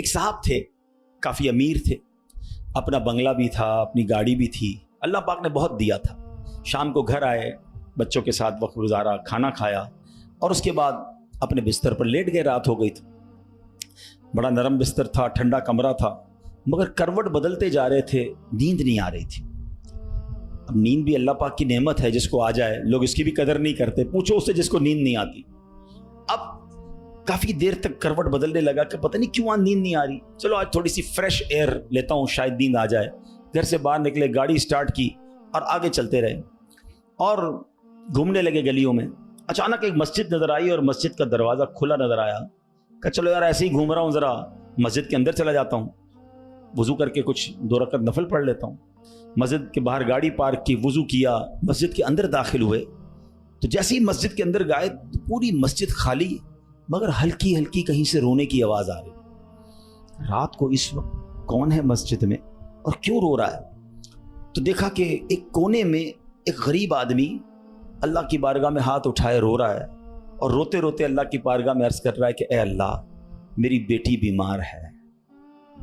एक साहब थे, काफ़ी अमीर थे। अपना बंगला भी था, अपनी गाड़ी भी थी। अल्लाह पाक ने बहुत दिया था। शाम को घर आए, बच्चों के साथ वक्त गुजारा, खाना खाया और उसके बाद अपने बिस्तर पर लेट गए, रात हो गई थी। बड़ा नरम बिस्तर था, ठंडा कमरा था, मगर करवट बदलते जा रहे थे, नींद नहीं आ रही थी। अब नींद भी अल्लाह पाक की नेमत है, जिसको आ जाए, लोग इसकी भी कदर नहीं करते, पूछो उससे जिसको नींद नहीं आती। काफ़ी देर तक करवट बदलने लगा कि पता नहीं क्यों नींद नहीं आ रही। चलो, आज थोड़ी सी फ्रेश एयर लेता हूँ, शायद नींद आ जाए। घर से बाहर निकले, गाड़ी स्टार्ट की और आगे चलते रहे। और घूमने लगे गलियों में। अचानक एक मस्जिद नज़र आई और मस्जिद का दरवाज़ा खुला नज़र आया। कहा, चलो यार, ऐसे ही घूम रहा हूँ, ज़रा मस्जिद के अंदर चला जाता हूँ। वज़ू करके कुछ दो रकत नफल पढ़ लेता हूँ। मस्जिद के बाहर गाड़ी पार्क की, वज़ू किया, मस्जिद के अंदर दाखिल हुए। तो जैसे ही मस्जिद के अंदर गए तो पूरी मस्जिद खाली मगर हल्की हल्की कहीं से रोने की आवाज़ आ रही। रात को इस वक्त कौन है मस्जिद में और क्यों रो रहा है? तो देखा कि एक कोने में एक गरीब आदमी अल्लाह की बारगाह में हाथ उठाए रो रहा है और रोते रोते अल्लाह की बारगाह में अर्ज़ कर रहा है कि, ए अल्लाह, मेरी बेटी बीमार है।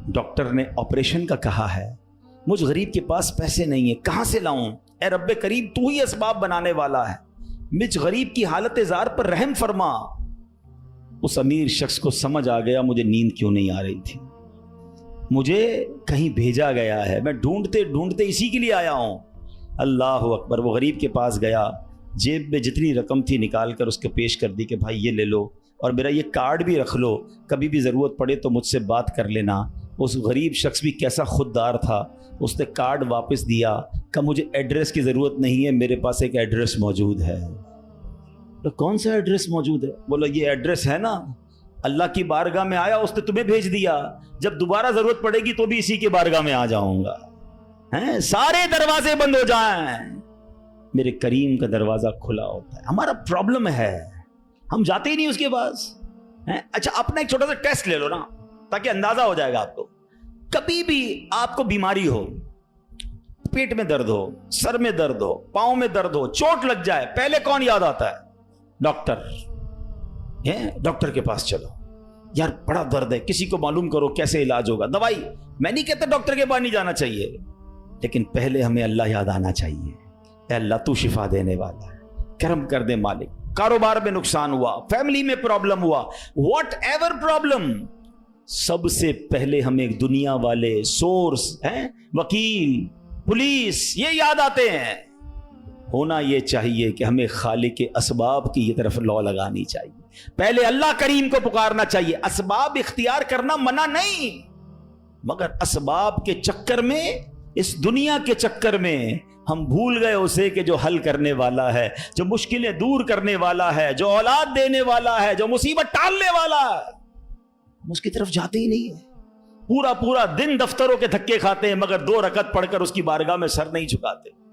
डॉक्टर ने ऑपरेशन का कहा है। मुझ गरीब के पास पैसे नहीं है। कहाँ से लाऊं? ए रब करीब तू ही इसबाब बनाने वाला है। मुझ गरीब की हालत जार पर रहम फरमा। उस अमीर शख्स को समझ आ गया, मुझे नींद क्यों नहीं आ रही थी? मुझे कहीं भेजा गया है, मैं ढूंढते ढूंढते इसी के लिए आया हूँ। अल्लाह अकबर, वो गरीब के पास गया, जेब में जितनी रकम थी निकाल कर उसको पेश कर दी कि भाई ये ले लो, और मेरा ये कार्ड भी रख लो, कभी भी ज़रूरत पड़े तो मुझसे बात कर लेना। उस गरीब शख्स भी कैसा खुददार था, उसने कार्ड वापस दिया कि मुझे एड्रेस की ज़रूरत नहीं है, मेरे पास एक एड्रेस मौजूद है। तो कौन सा एड्रेस मौजूद है? बोलो, ये एड्रेस है ना। अल्लाह की बारगाह में आया, उसने तुम्हें भेज दिया। जब दोबारा ज़रूरत पड़ेगी तो भी इसी के बारगाह में आ जाऊँगा। हैं? सारे दरवाजे बंद हो जाएँ। मेरे करीम का दरवाज़ा खुला होता है। हमारा प्रॉब्लम है। हम जाते ही नहीं उसके पास। हैं? अच्छा अपना एक छोटा सा टेस्ट ले लो ना, ताकि अंदाज़ा हो जाएगा आपको। कभी भी आपको बीमारी हो, पेट में दर्द हो, सर में दर्द हो, पाँव में दर्द हो, चोट लग जाए, पहले कौन याद आता है? डॉक्टर, है? डॉक्टर के पास चलो। यार, बड़ा दर्द है। किसी को मालूम करो कैसे इलाज होगा। दवाई, मैं नहीं कहता डॉक्टर के पास नहीं जाना चाहिए। लेकिन पहले हमें अल्लाह याद आना चाहिए। अल्लाह, तू शिफा देने वाला है। करम कर दे मालिक। कारोबार में नुकसान हुआ, फैमिली में प्रॉब्लम हुआ वॉट एवर प्रॉब्लम सबसे पहले हमें दुनिया वाले सोर्स हैं, वकील, पुलिस, ये याद आते हैं। होना ये चाहिए कि हमें खाली के असबाब की ये तरफ़ लौ लगानी चाहिए। पहले अल्लाह करीम को पुकारना चाहिए। असबाब इख्तियार करना मना नहीं। मगर असबाब के चक्कर में, इस दुनिया के चक्कर में हम भूल गए उसे कि जो हल करने वाला है, जो मुश्किलें दूर करने वाला है, जो औलाद देने वाला है, जो मुसीबत टालने वाला है, हम उसकी तरफ़ जाते ही नहीं है। पूरा पूरा दिन दफ्तरों के धक्के खाते हैं, मगर दो रकत पढ़कर उसकी बारगाह में सर नहीं झुकाते।